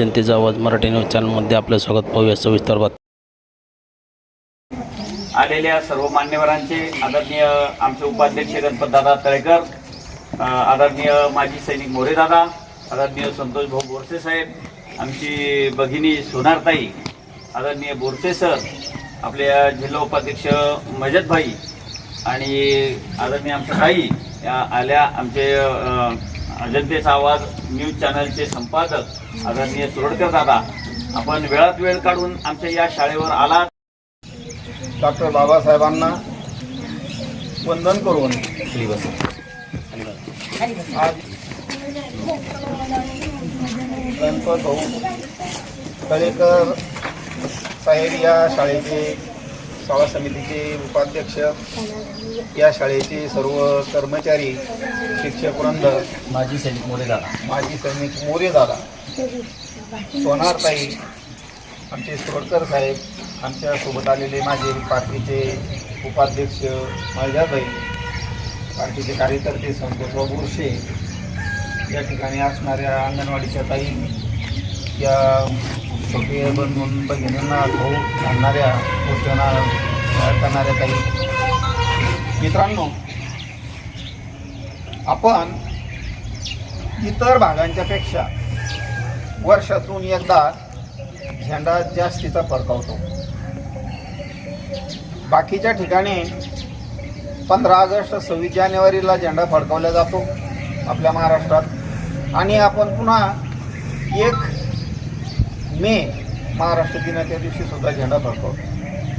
जनतेचा आवाज मराठी न्यूज चॅनलमध्ये आपलं स्वागत पाहूया सविस्तर बात आलेल्या सर्व मान्यवरांचे आदरणीय आमचे उपाध्यक्ष गणपतदादा तळेकर आदरणीय माजी सैनिक मोरेदादा आदरणीय संतोष भाऊ बोरसे साहेब आमची भगिनी सोनारताई आदरणीय बोरसे सर आपल्या जिल्हा उपाध्यक्ष मजदभाई आणि आदरणीय आमच्या ताई या आल्या आमचे जनतेचा आवाज न्यूज चॅनलचे संपादक आदरणीय सुरडकर दादा. आपण वेळात वेळ काढून आमच्या या शाळेवर आला डॉक्टर बाबासाहेबांना वंदन करून आज गणपत भाऊ तळेकर साहेब या शाळेचे शाळा समितीचे उपाध्यक्ष या शाळेचे सर्व कर्मचारी शिक्षक वृंद माजी सैनिक मोरेदादा माजी सैनिक मोरे दादा सोनारताई आमचे सोडकर साहेब आमच्यासोबत आलेले माझे पार्टीचे उपाध्यक्ष माझ्याबाई पार्टीचे कार्यकर्ते संतोषराव बुरशे या ठिकाणी असणाऱ्या अंगणवाडीच्या ताई या छोटे बंधून भगिनींना भाऊ आणणाऱ्या पोषणा करणाऱ्या ताई मित्रांनो आपण इतर भागांच्या पेक्षा वर्षातून एकदा झेंडा जास्तीचा फडकावतो. बाकीच्या ठिकाणी पंधरा ऑगस्ट सव्वीस जानेवारीला झेंडा फडकावला जातो आपल्या महाराष्ट्रात. आणि आपण पुन्हा एक मे महाराष्ट्र दिनाच्या दिवशी सुद्धा झेंडा फडकावतो.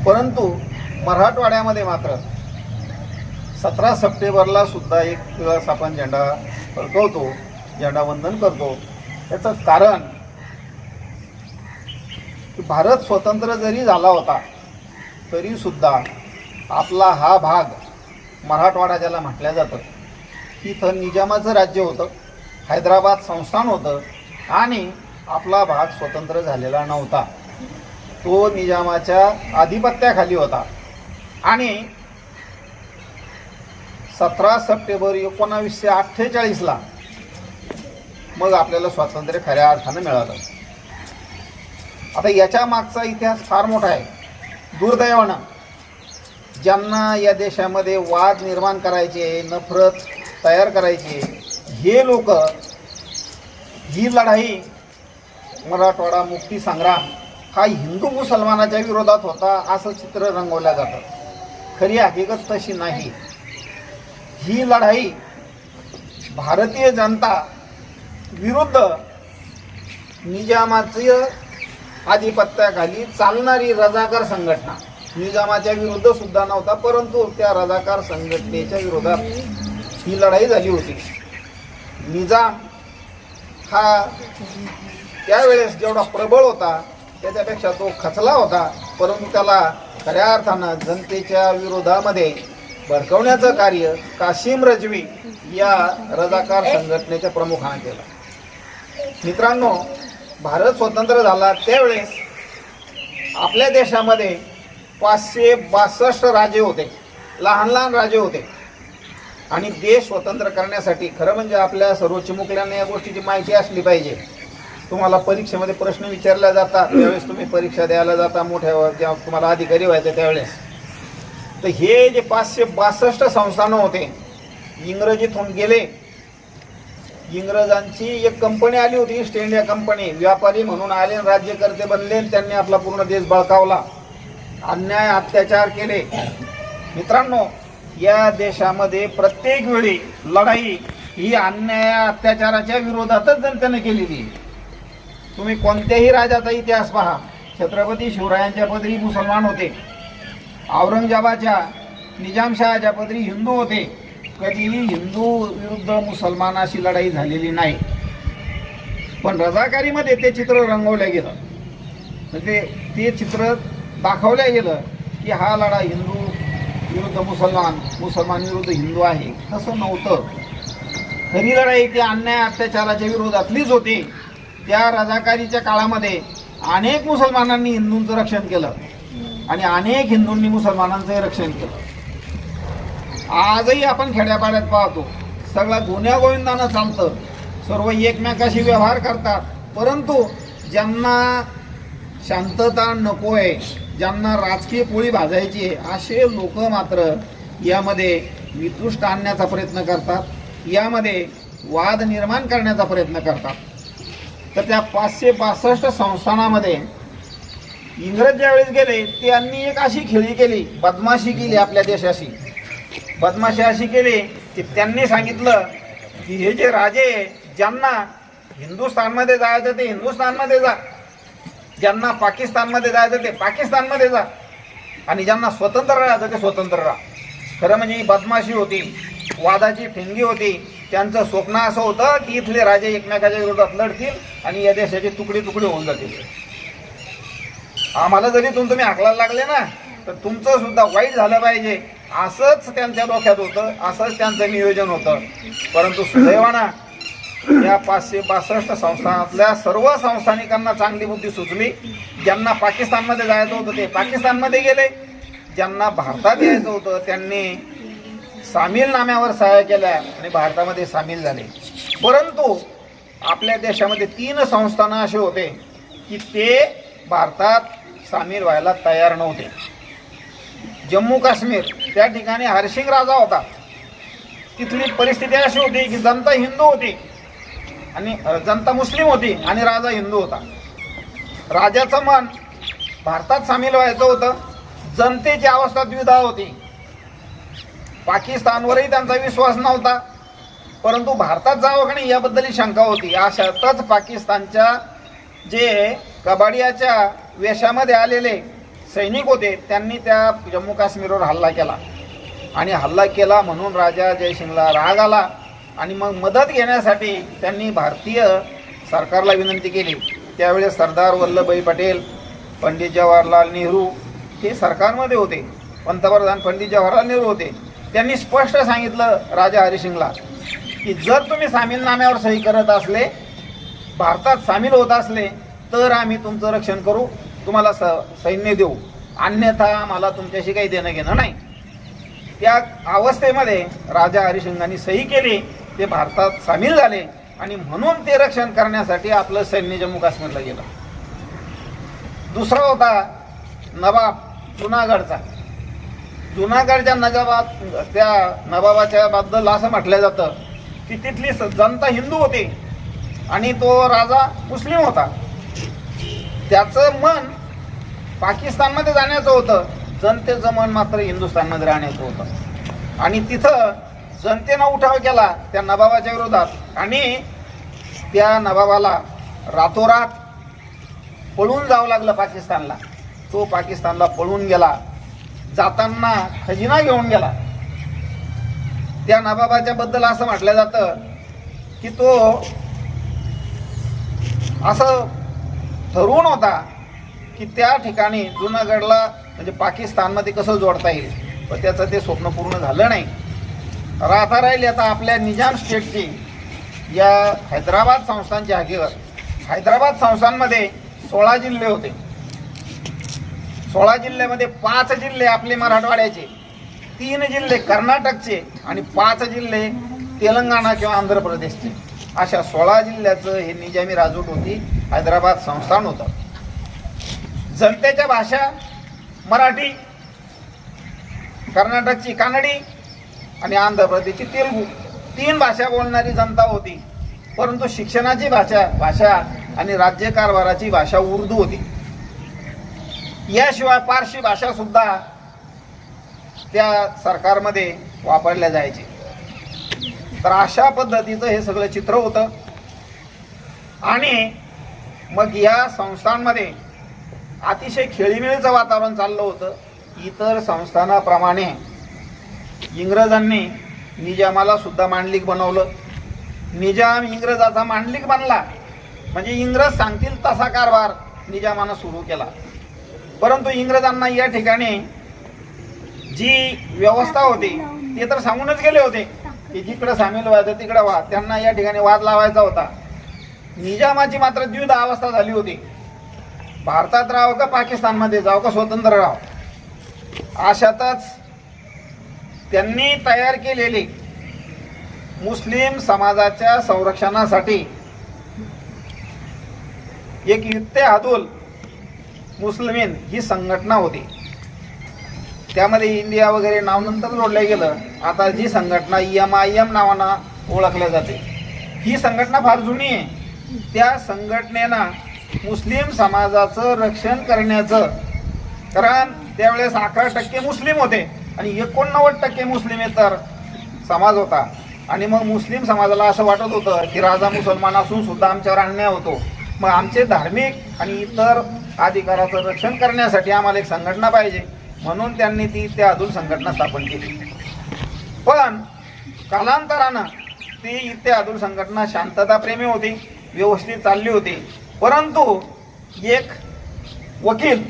परंतु मराठवाड्यामध्ये मात्र सतरा सप्टेंबरला सुद्धा एक दिवस आपण झेंडा फडकवतो झेंडावंदन करतो. याचं कारण की भारत स्वतंत्र जरी झाला होता तरीसुद्धा आपला हा भाग मराठवाडा ज्याला म्हटलं जातं तिथं निजामाचं राज्य होतं हैदराबाद संस्थान होतं आणि आपला भाग स्वतंत्र झालेला नव्हता. तो निजामाच्या आधिपत्याखाली होता. आणि सतरा सप्टेंबर एकोणावीसशे अठ्ठेचाळीसला मग आपल्याला स्वातंत्र्य खऱ्या अर्थानं मिळालं. आता याच्या मागचा इतिहास फार मोठा आहे. दुर्दैवानं ज्यांना या देशामध्ये वाद निर्माण करायचे नफरत तयार करायचे हे लोक ही लढाई मराठवाडा मुक्ती संग्राम हा हिंदू मुसलमानाच्या विरोधात होता असं चित्र रंगवलं जातं. खरी हकीकत तशी नाही. ही लढाई भारतीय जनता विरुद्ध निजामाचं आधिपत्याखाली चालणारी रजाकार संघटना. निजामाच्या विरुद्ध सुद्धा नव्हता परंतु त्या रजाकार संघटनेच्या विरोधात ही लढाई झाली होती. निजाम हा त्यावेळेस जेवढा प्रबळ होता त्याच्यापेक्षा तो खचला होता परंतु त्याला खऱ्या अर्थानं जनतेच्या विरोधामध्ये भडकवण्याचं कार्य कासिम रजवी या रजाकार संघटनेच्या प्रमुखाने केलं. मित्रांनो भारत स्वतंत्र झाला त्यावेळेस आपल्या देशामध्ये पाचशे बासष्ट राजे होते लहान लहान राजे होते. आणि देश स्वतंत्र करण्यासाठी खरं म्हणजे आपल्या सर्व चिमुकल्यांना या गोष्टीची माहिती असली पाहिजे. तुम्हाला परीक्षेमध्ये प्रश्न विचारल्या जातात त्यावेळेस तुम्ही परीक्षा द्यायला जाता मोठ्या जेव्हा तुम्हाला अधिकारी व्हायचं त्यावेळेस. तर हे जे पाचशे बासष्ट संस्थानं होते इंग्रजीतून गेले. इंग्रजांची एक कंपनी आली होती ईस्ट इंडिया कंपनी व्यापारी म्हणून आले राज्यकर्ते बनले त्यांनी आपला पूर्ण देश बळकावला. अन्याय अत्याचार केले. मित्रांनो या देशामध्ये प्रत्येक वेळी लढाई ही अन्याय अत्याचाराच्या विरोधातच जनतेने केलेली तुम्ही कोणत्याही राजाचा इतिहास पहा. छत्रपती शिवरायांच्या पदरी मुसलमान होते. औरंगजेबाच्या निजामशहाच्या पदरी हिंदू होते. कधीही हिंदू विरुद्ध मुसलमानाशी लढाई झालेली नाही. पण रजाकारीमध्ये ते चित्र रंगवलं गेलं. म्हणजे ते चित्र दाखवलं गेलं की हा लढा हिंदू विरुद्ध मुसलमान मुसलमान विरुद्ध हिंदू आहे. तसं नव्हतं. खरी लढाई ती अन्याय अत्याचाराच्या विरोधातलीच होती. त्या रजाकारीच्या काळामध्ये अनेक मुसलमानांनी हिंदूंचं रक्षण केलं. आणि अनेक हिंदूंनी मुसलमानांचंही रक्षण केलं. आजही आपण खेड्यापाड्यात पाहतो सगळा गुन्ह्यागोविंदानं चालतं सर्व एकमेकाशी व्यवहार करतात परंतु ज्यांना शांतता नको आहे ज्यांना राजकीय पोळी भाजायची आहे असे लोक मात्र यामध्ये वितुष्ट आणण्याचा प्रयत्न करतात यामध्ये वाद निर्माण करण्याचा प्रयत्न करतात. तर त्या पाचशे बासष्ट संस्थानामध्ये इंग्रज ज्यावेळेस गेले त्यांनी एक अशी खेळी केली बदमाशी केली आपल्या देशाशी. बदमाशी अशी केली की त्यांनी सांगितलं की हे जे राजे ज्यांना हिंदुस्थानमध्ये जायचं ते हिंदुस्थानमध्ये जा. ज्यांना पाकिस्तानमध्ये जायचं ते पाकिस्तानमध्ये जा. आणि ज्यांना स्वतंत्र राहायचं ते स्वतंत्र राहा. खरं म्हणजे ही बदमाशी होती वादाची फिंगी होती. त्यांचं स्वप्न असं होतं की इथले राजे एकमेकाच्या विरोधात लढतील आणि या देशाचे तुकडे तुकडे होऊन जातील. आम्हाला जरी तुम तुम्ही हाकलायला लागले ना तर तुमचं सुद्धा वाईट झालं पाहिजे. असंच त्यांच्या डोक्यात होतं असंच त्यांचं नियोजन होतं. परंतु सुदैवाना या पाचशे बासष्ट संस्थानातल्या सर्व संस्थानिकांना चांगली बुद्धी सुचली. ज्यांना पाकिस्तानमध्ये जायचं होतं ते पाकिस्तानमध्ये गेले. ज्यांना भारतात यायचं होतं त्यांनी सामील नाम्यावर सहाय्य केल्या आणि भारतामध्ये सामील झाले. परंतु आपल्या देशामध्ये तीन संस्थानं असे होते की ते भारतात सामील व्हायला तयार नव्हते. जम्मू काश्मीर त्या ठिकाणी हरसिंग राजा होता. तिथली परिस्थिती अशी होती की जनता हिंदू होती आणि जनता मुस्लिम होती आणि राजा हिंदू होता. राजाचं मन भारतात सामील व्हायचं होतं. जनतेची अवस्था द्विधा होती. पाकिस्तानवरही त्यांचा विश्वास नव्हता. परंतु भारतात जावं का नाही याबद्दलही शंका होती. अशातच पाकिस्तानच्या जे कबाडियाच्या वेशामध्ये आलेले सैनिक होते त्यांनी त्या जम्मू काश्मीरवर हल्ला केला. आणि हल्ला केला म्हणून राजा जयसिंगला राग आला आणि मग मदत घेण्यासाठी त्यांनी भारतीय सरकारला विनंती केली. त्यावेळेस सरदार वल्लभभाई पटेल पंडित जवाहरलाल नेहरू हे सरकारमध्ये होते. पंतप्रधान पंडित जवाहरलाल नेहरू होते. त्यांनी स्पष्ट सांगितलं राजा हरिसिंगला की जर तुम्ही सामीलनाम्यावर सही करत असले भारतात सामील होत असले तर आम्ही तुमचं रक्षण करू तुम्हाला स सैन्य देऊ. अन्यथा मला तुमच्याशी काही देणं घेणं नाही. त्या अवस्थेमध्ये राजा हरिसिंगांनी सही केली ते भारतात सामील झाले आणि म्हणून ते रक्षण करण्यासाठी आपलं सैन्य जम्मू काश्मीरला गेलं. दुसरा होता नवाब जुनागडचा. जुनागडच्या नजाबात त्या नवाबाच्या बद्दल असं म्हटलं जातं की तिथली स- जनता हिंदू होती आणि तो राजा मुस्लिम होता. त्याचं मन पाकिस्तानमध्ये जाण्याचं होतं. जनतेचं मन मात्र हिंदुस्थानमध्ये राहण्याचं होतं. आणि तिथं जनतेनं उठाव केला त्या नवाबाच्या विरोधात. आणि त्या नवाबाला रातोरात पळून जावं लागलं पाकिस्तानला. तो पाकिस्तानला पळून गेला. जाताना खजिना घेऊन गेला. त्या नवाबाच्या बद्दल असं म्हटलं जातं की तो असं ठरवून होता की त्या ठिकाणी जुनागडला म्हणजे पाकिस्तानमध्ये कसं जोडता येईल? पण त्याचं ते स्वप्न पूर्ण झालं नाही. राहता राहील आता आपल्या निजाम स्टेटची या हैदराबाद संस्थांच्या हाकीवर हैदराबाद संस्थांमध्ये सोळा जिल्हे होते. सोळा जिल्ह्यामध्ये पाच जिल्हे आपले मराठवाड्याचे तीन जिल्हे कर्नाटकचे आणि पाच जिल्हे तेलंगणा किंवा आंध्र प्रदेशचे. अशा सोळा जिल्ह्याचं हे निजामी राजूट होती हैदराबाद संस्थान होतं. जनतेच्या भाषा मराठी कर्नाटकची कानडी आणि आंध्र प्रदेशची तेलुगू तीन भाषा बोलणारी जनता होती. परंतु शिक्षणाची भाषा भाषा आणि राज्यकारभाराची भाषा उर्दू होती. याशिवाय पारशी भाषा सुद्धा त्या सरकारमध्ये वापरल्या जायची. तर अशा पद्धतीचं हे सगळं चित्र होतं. आणि मग या संस्थांमध्ये अतिशय खेळीमेळीचं वातावरण चाललं होतं. इतर संस्थानाप्रमाणे इंग्रजांनी निजामाला सुद्धा मांडलिक बनवलं. निजाम इंग्रजाचा मांडलिक बनला. म्हणजे इंग्रज सांगतील तसा कारभार निजामानं सुरू केला. परंतु इंग्रजांना या ठिकाणी जी व्यवस्था होती ते तर सांगूनच गेले होते. की जिकडं सामील व्हायचं तिकडं वा त्यांना या ठिकाणी वाद लावायचा होता. निजामाची मात्र द्विधा अवस्था झाली होती. भारतात राहावं का पाकिस्तानमध्ये? जावं का स्वतंत्र राहावं? अशातच त्यांनी तयार केलेली मुस्लिम समाजाच्या संरक्षणासाठी एक इत्तेहादुल मुस्लिमीन ही संघटना होती. त्यामध्ये इंडिया वगैरे नाव नंतर जोडलं गेलं. आता जी संघटना एम आय एम नावानं ओळखल्या जाते. ही संघटना फार जुनी आहे. त्या संघटनेनं मुस्लिम समाजाचं रक्षण करण्याचं कारण त्यावेळेस अकरा टक्के मुस्लिम होते आणि एकोणनव्वद टक्के मुस्लिमेतर समाज होता. आणि मग मुस्लिम समाजाला असं वाटत होतं की राजा मुसलमान असून सुद्धा आमच्यावर अन्याय होतो. मग आमचे धार्मिक आणि इतर अधिकाराचं रक्षण करण्यासाठी आम्हाला एक संघटना पाहिजे. म्हणून त्यांनी ती त्या अदुल संघटना स्थापन केली. पण कालांतरानं ती इथे अदुल संघटना शांतताप्रेमी होती व्यवस्थित चालली होती. परंतु एक वकील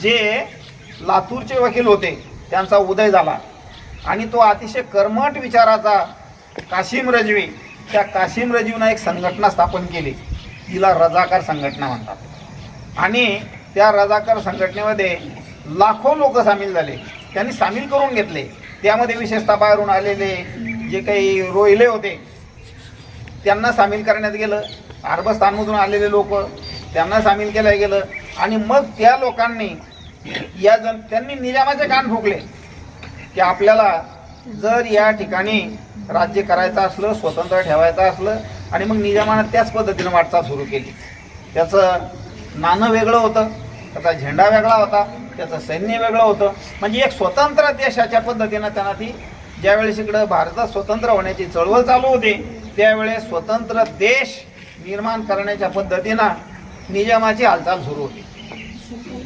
जे लातूरचे वकील होते त्यांचा उदय झाला. आणि तो अतिशय कर्मठ विचाराचा काशिम रजवी त्या काशिम रजवीनं एक संघटना स्थापन केली. तिला रजाकार संघटना म्हणतात. आणि त्या रजाकार संघटनेमध्ये लाखो लोक सामील झाले. त्यांनी सामील करून घेतले. त्यामध्ये विशेषतः बाहेरून आलेले जे काही रोहिले होते त्यांना सामील करण्यात गेलं. अरबस्थानमधून आलेले लोक त्यांना सामील केलं गेलं. आणि मग त्या लोकांनी या जन त्यांनी निजामाचे कान फुकले. की आपल्याला जर या ठिकाणी राज्य करायचं असलं स्वतंत्र ठेवायचं असलं आणि मग निजामानं त्याच पद्धतीनं वाटचाल सुरू केली. त्याचं नाणं वेगळं होतं त्याचा झेंडा वेगळा होता. त्याचं सैन्य वेगळं होतं. म्हणजे एक स्वतंत्र देशाच्या पद्धतीनं त्यांना ती ज्यावेळेस इकडं भारतात स्वतंत्र होण्याची चळवळ चालू होती त्यावेळेस स्वतंत्र देश निर्माण करण्याच्या पद्धतीनं निजामाची हालचाल सुरू होती.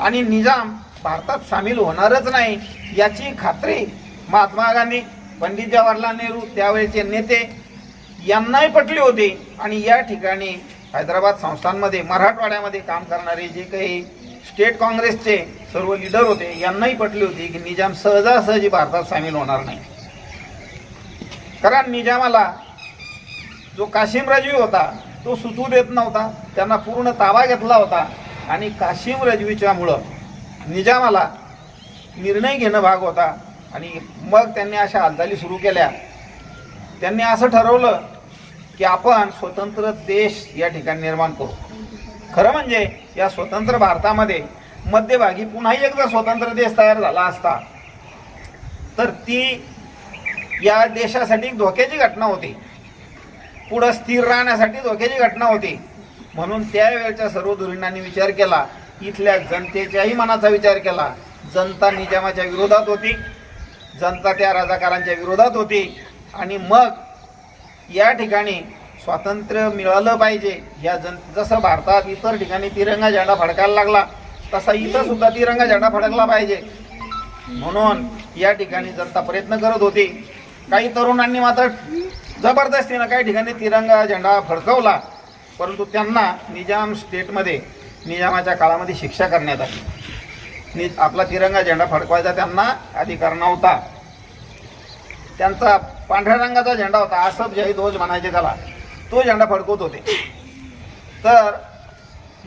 आणि निजाम भारतात सामील होणारच नाही याची खात्री महात्मा गांधी पंडित जवाहरलाल नेहरू त्यावेळेचे नेते यांनाही पटली होती. आणि या ठिकाणी हैदराबाद संस्थांमध्ये मराठवाड्यामध्ये काम करणारे जे काही स्टेट काँग्रेसचे सर्व लीडर होते यांनाही पटली होती की निजाम सहजासहजी भारतात सामील होणार नाही. कारण निजामाला जो काशिमरजवी होता तो सुचू देत नव्हता त्यांना पूर्ण ताबा घेतला होता आणि काशिम रजवीच्यामुळं निजामाला निर्णय घेणं भाग होता आणि मग त्यांनी अशा हालचाली सुरू केल्या. त्यांनी असं ठरवलं की आपण स्वतंत्र देश या ठिकाणी निर्माण करू. खरं म्हणजे या स्वतंत्र भारतामध्ये मध्यभागी पुन्हा एकदा स्वतंत्र देश तयार झाला असता. तर ती या देशासाठी धोक्याची घटना होती. पुढं स्थिर राहण्यासाठी धोक्याची घटना होती. म्हणून त्यावेळच्या सर्व धुरीणांनी विचार केला. इथल्या जनतेच्याही मनाचा विचार केला. जनता निजामाच्या विरोधात होती. जनता त्या राजाकारांच्या विरोधात होती. आणि मग या ठिकाणी स्वातंत्र्य मिळालं पाहिजे. या जन जसं भारतात इतर ठिकाणी तिरंगा झेंडा फडकायला लागला तसा इथं सुद्धा तिरंगा झेंडा फडकला पाहिजे. म्हणून या ठिकाणी जनता प्रयत्न करत होती. काही तरुणांनी मात्र जबरदस्तीनं काही ठिकाणी तिरंगा झेंडा फडकवला परंतु त्यांना निजाम स्टेटमध्ये निजामाच्या काळामध्ये शिक्षा करण्यात आली. नि आपला तिरंगा झेंडा फडकवायचा त्यांना अधिकार नव्हता. त्यांचा पांढऱ्या रंगाचा झेंडा होता असफ जय ध्वज म्हणायचे त्याला. तो झेंडा फडकवत होते. तर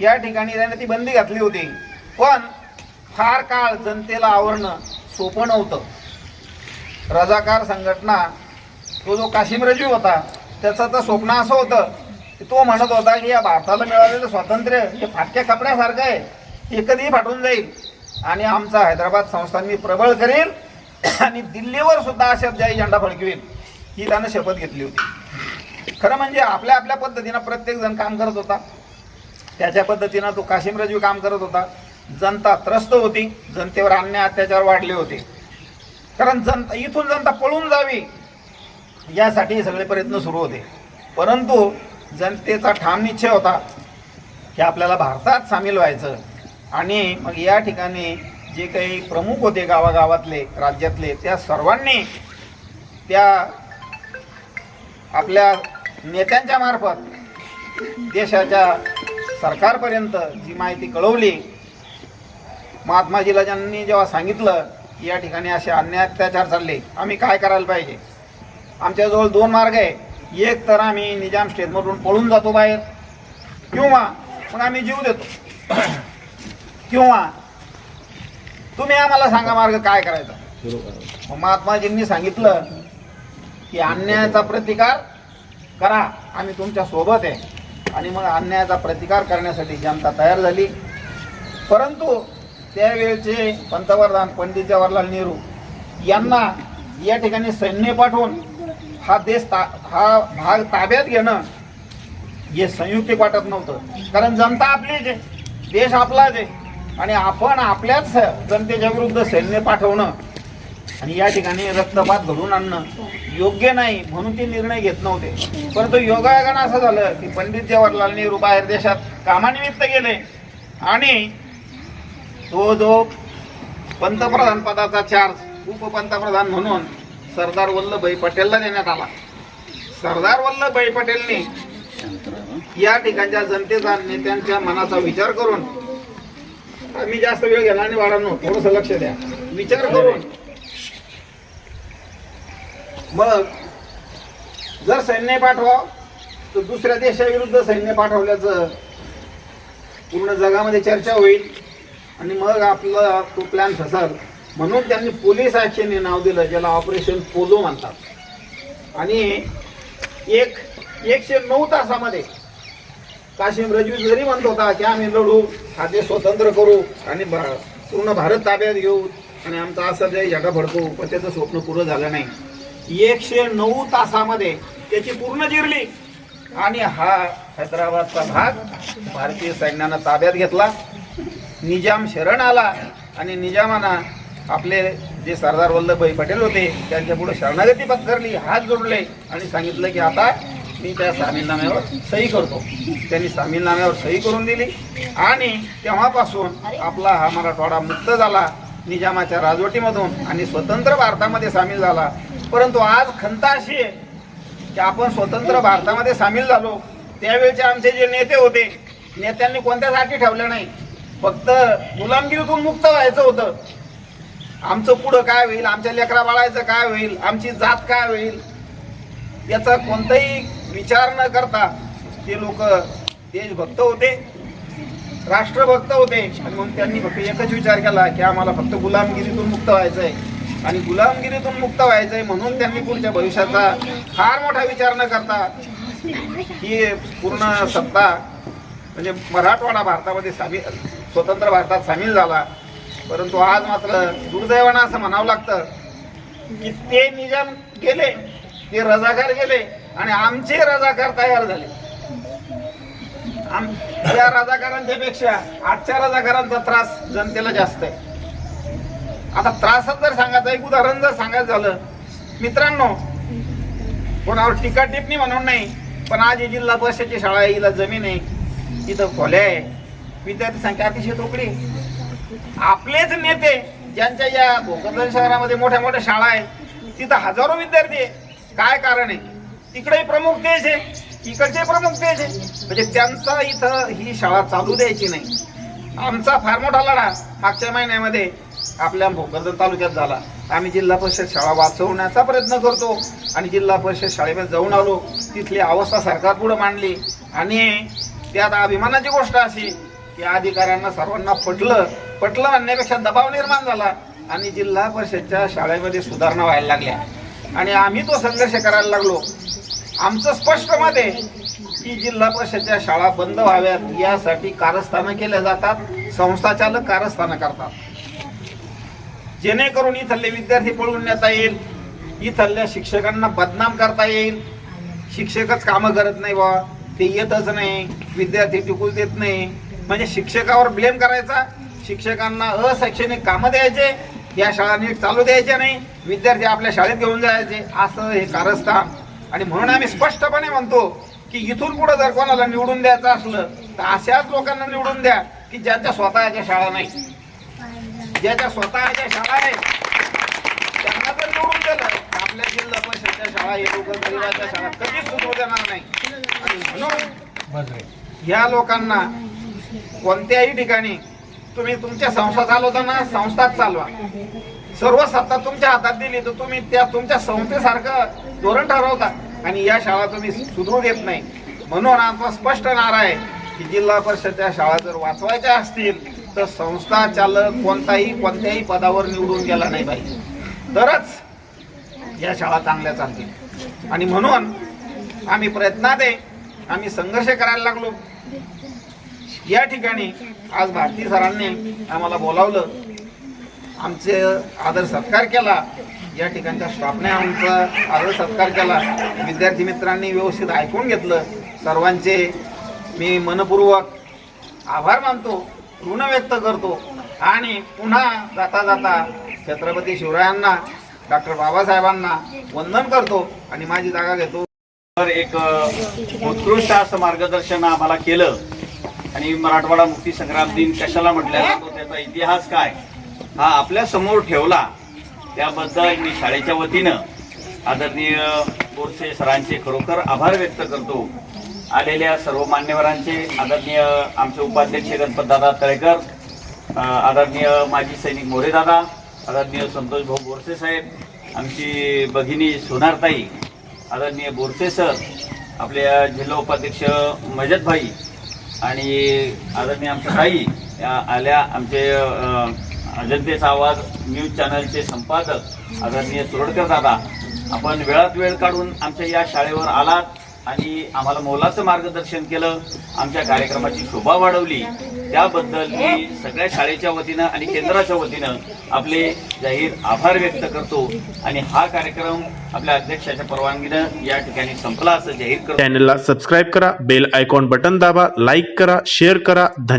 या ठिकाणी त्याने ती बंदी घातली होती. पण फार काळ जनतेला आवरणं सोपं नव्हतं. रजाकार संघटना तो जो काशिम रजवी होता त्याचं तर स्वप्न असं होतं की तो म्हणत होता की या भारताला मिळालेलं स्वातंत्र्य हे फाटक्या कपड्यासारखं आहे. हे कधीही फाटून जाईल. आणि आमचा हैदराबाद संस्थान मी प्रबळ करेल आणि दिल्लीवर सुद्धा अशब्दाई झेंडा फडकवेल ही त्यानं शपथ घेतली होती. खरं म्हणजे आपल्या आपल्या पद्धतीनं प्रत्येक जण काम करत होता. त्याच्या पद्धतीनं तो काशिम रजवी काम करत होता. जनता त्रस्त होती. जनतेवर अन्याय अत्याचार वाढले होते. कारण जनता इथून जनता पळून जावी यासाठी सगळे प्रयत्न सुरू होते. परंतु जनतेचा ठाम निश्चय होता की आपल्याला भारतात सामील व्हायचं. आणि मग या ठिकाणी जे काही प्रमुख होते गावागावातले राज्यातले त्या सर्वांनी त्या आपल्या नेत्यांच्या मार्फत देशाच्या सरकारपर्यंत जी माहिती कळवली महात्माजीला ज्यांनी जेव्हा सांगितलं की या ठिकाणी असे अन्याय अत्याचार चालले आम्ही काय करायला पाहिजे? आमच्याजवळ दोन मार्ग आहे. एक तर आम्ही निजाम स्टेटमधून पळून जातो बाहेर किंवा मग आम्ही जीव देतो. किंवा तुम्ही आम्हाला सांगा मार्ग काय करायचा? महात्माजींनी सांगितलं की अन्यायाचा प्रतिकार करा. आम्ही तुमच्यासोबत आहे. आणि मग अन्यायाचा प्रतिकार करण्यासाठी जनता तयार झाली. परंतु त्यावेळचे पंतप्रधान पंडित जवाहरलाल नेहरू यांना या ठिकाणी सैन्य पाठवून हा देश ता हा भाग ताब्यात घेणं हे संयुक्तिक वाटत नव्हतं. कारण जनता आपलीच आहे. देश आपलाच आहे. आणि आपण आपल्याच जनतेच्या विरुद्ध सैन्य पाठवणं आणि या ठिकाणी रक्तपात घडून आणणं योग्य नाही म्हणून ते निर्णय घेत नव्हते. परंतु योगायोगानं असं झालं की पंडित जवाहरलाल नेहरू बाहेर देशात कामानिमित्त गेले. आणि तो जो पंतप्रधान पदाचा चार्ज उपपंतप्रधान म्हणून सरदार वल्लभभाई पटेलला देण्यात आला. सरदार वल्लभभाई पटेलनी या ठिकाणच्या जनतेचा नेत्यांच्या मनाचा विचार करून मी जास्त वेळ घेणार नाही वाढवणं थोडस लक्ष द्या. विचार करून मग जर सैन्य पाठवा तर दुसऱ्या देशाविरुद्ध सैन्य पाठवल्याचं पूर्ण जगामध्ये चर्चा होईल. आणि मग आपला तो प्लॅन फसल म्हणून त्यांनी पोलीस ॲक्शन हे नाव दिलं ज्याला ऑपरेशन पोलो म्हणतात. आणि एक एकशे नऊ तासामध्ये काशिम रजवी जरी म्हणत होता की आम्ही लढू हा देश स्वतंत्र करू आणि भा- पूर्ण भारत ताब्यात घेऊ आणि आमचा असा जे झेंडा फडकू पण त्याचं स्वप्न पुरं झालं नाही. एकशे नऊ तासामध्ये त्याची पूर्ण जिरली. आणि हा हैदराबादचा भाग भारतीय सैन्यानं ताब्यात घेतला. निजाम शरण आला आणि निजामानं आपले जे सरदार वल्लभभाई पटेल होते त्यांच्या पुढे शरणागती पत्करली हात जोडले आणि सांगितलं की आता मी त्या सामीलनाम्यावर सही करतो. त्यांनी सामीलनाम्यावर सही करून दिली. आणि तेव्हापासून आपला हा मराठवाडा मुक्त झाला. निजामाच्या राजवटीमधून आणि स्वतंत्र भारतामध्ये सामील झाला. परंतु आज खंत अशी आहे की आपण स्वतंत्र भारतामध्ये सामील झालो. त्यावेळेचे आमचे जे नेते होते नेत्यांनी कोणत्यासाठी ठेवले नाही. फक्त गुलामगिरीतून मुक्त व्हायचं होतं. आमचं पुढं काय होईल आमच्या लेकरा बाळायचं काय होईल आमची जात काय होईल याचा कोणताही विचार न करता ते लोक देशभक्त होते राष्ट्रभक्त होते. आणि म्हणून त्यांनी फक्त एकच विचार केला की आम्हाला फक्त गुलामगिरीतून मुक्त व्हायचं आहे आणि गुलामगिरीतून मुक्त व्हायचं आहे म्हणून त्यांनी पुढच्या भविष्याचा फार मोठा विचार न करता ही पूर्ण सत्ता म्हणजे मराठवाडा भारतामध्ये सामील स्वतंत्र भारतात सामील झाला. परंतु आज मात्र दुर्दैवानं असं म्हणावं लागतं की ते निजाम गेले ते रजाकार गेले आणि आमचे रजाकार तयार झाले. आम या रजाकारांच्या पेक्षा आजच्या रजाकारांचा त्रास जनतेला जास्त आहे. आता त्रासच जर सांगायचं एक उदाहरण जर सांगायचं झालं मित्रांनो कोणावर टीका टिपणी म्हणून नाही पण आज ही जिल्हा परिषदची शाळा आहे हिला जमीन आहे इथं खोल्या आहे. विद्यार्थी संख्या अतिशय तोकडी आपलेच नेते ज्यांच्या या भोकरदन शहरामध्ये मोठ्या मोठ्या शाळा आहे तिथं हजारो विद्यार्थी आहे काय कारण आहे? तिकडेही प्रमुख तेच आहे इकडचे प्रमुख तेच आहे. म्हणजे त्यांचा इथं ही शाळा चालू द्यायची नाही. आमचा फार मोठा लढा मागच्या महिन्यामध्ये आपल्या भोकरदन तालुक्यात झाला. आम्ही जिल्हा परिषद शाळा वाचवण्याचा प्रयत्न करतो. आणि जिल्हा परिषद शाळेमध्ये जाऊन आलो. तिथली अवस्था सरकार पुढे मांडली. आणि त्यात अभिमानाची गोष्ट अशी की अधिकाऱ्यांना सर्वांना पटलं पटलं म्हणण्यापेक्षा दबाव निर्माण झाला. आणि जिल्हा परिषदच्या शाळेमध्ये सुधारणा व्हायला लागल्या. आणि आम्ही तो संघर्ष करायला लागलो. आमचं स्पष्ट मत आहे की जिल्हा परिषदच्या शाळा बंद व्हाव्यात. यासाठी कारस्थानं केल्या जातात. संस्थाचालक कारस्थानं करतात. जेणेकरून इथले विद्यार्थी पळून नेता येईल. इथल्या शिक्षकांना बदनाम करता येईल. शिक्षकच कामं करत नाही बा ते येतच नाही. विद्यार्थी टिकून देत नाही. म्हणजे शिक्षकावर ब्लेम करायचा. शिक्षकांना अशैक्षणिक कामं द्यायचे. या शाळा नीट चालू द्यायच्या नाही. विद्यार्थी आपल्या शाळेत घेऊन जायचे. असं हे कारस्थान. आणि म्हणून आम्ही स्पष्टपणे म्हणतो की इथून पुढे जर कोणाला निवडून द्यायचं असलं तर अशाच लोकांना निवडून द्या की ज्यांच्या स्वतःच्या शाळा नाही. ज्याच्या स्वतःच्या शाळा आहेत त्यांना जर निवडून दिलं. तर आपल्या जिल्हा परिषदच्या शाळा हे लोक गरिबाच्या शाळा कधीच सुरू देणार नाही. आणि म्हणून ह्या लोकांना कोणत्याही ठिकाणी तुम्ही तुमच्या संस्था चालवताना संस्थाच चालवा. सर्व सत्ता तुमच्या हातात दिली तर तुम्ही त्या तुमच्या संस्थेसारखं धोरण ठरवता आणि या शाळा तुम्ही सुधरू देत नाही. म्हणून आमचा स्पष्ट नारा आहे की जिल्हा परिषदच्या शाळा जर वाचवायच्या असतील तर संस्था चालक कोणताही कोणत्याही पदावर निवडून गेला नाही पाहिजे. तरच या शाळा चांगल्या चालतील. आणि म्हणून आम्ही प्रयत्नात आहे. आम्ही संघर्ष करायला लागलो. या ठिकाणी आज भारती सरांनी आम्हाला बोलावलं. आमचे आदर सत्कार केला. या ठिकाणच्या स्टाफने आमचा आदर सत्कार केला. विद्यार्थी मित्रांनी व्यवस्थित ऐकून घेतलं. सर्वांचे मी मनपूर्वक आभार मानतो. ऋण व्यक्त करतो. आणि पुन्हा जाता जाता छत्रपती शिवरायांना डॉक्टर बाबासाहेबांना वंदन करतो आणि माझी जागा घेतो. तर एक उत्कृष्ट असं मार्गदर्शन आम्हाला केलं. आणि मराठवाडा मुक्ती संग्राम दिन कशाला म्हटलं जातो त्याचा इतिहास काय? हा आपल्यासमोर ठेवला. त्याबद्दल मी शाळेच्या वतीनं आदरणीय बोरसे सरांचे खरोखर आभार व्यक्त करतो. आलेल्या सर्व मान्यवरांचे आदरणीय आमचे उपाध्यक्ष गणपतदादा तळेकर आदरणीय माजी सैनिक मोरेदादा आदरणीय संतोष भाऊ बोरसे साहेब आमची भगिनी सोनारताई आदरणीय बोरसे सर आपल्या जिल्हा उपाध्यक्ष मजतभाई आणि आदरणीय आमच्या ताई या आल्या आमचे अ, अजंतेचा आवाज न्यूज चॅनलचे संपादक आदरणीय सुरडकर दादा. आपण वेळात वेळ काढून आमच्या या शाळेवर आलात. आणि आम्हाला मोलाचं मार्गदर्शन केलं आमच्या कार्यक्रमाची शोभा वाढवली. त्याबद्दल मी सगळ्या शाळेच्या वतीनं आणि केंद्राच्या वतीनं आपले जाहीर आभार व्यक्त करतो. आणि हा कार्यक्रम आपल्या अध्यक्षाच्या परवानगीनं या ठिकाणी संपला असं जाहीर करतो. चॅनलला सबस्क्राईब करा बेल आयकॉन बटन दाबा लाईक करा शेअर करा.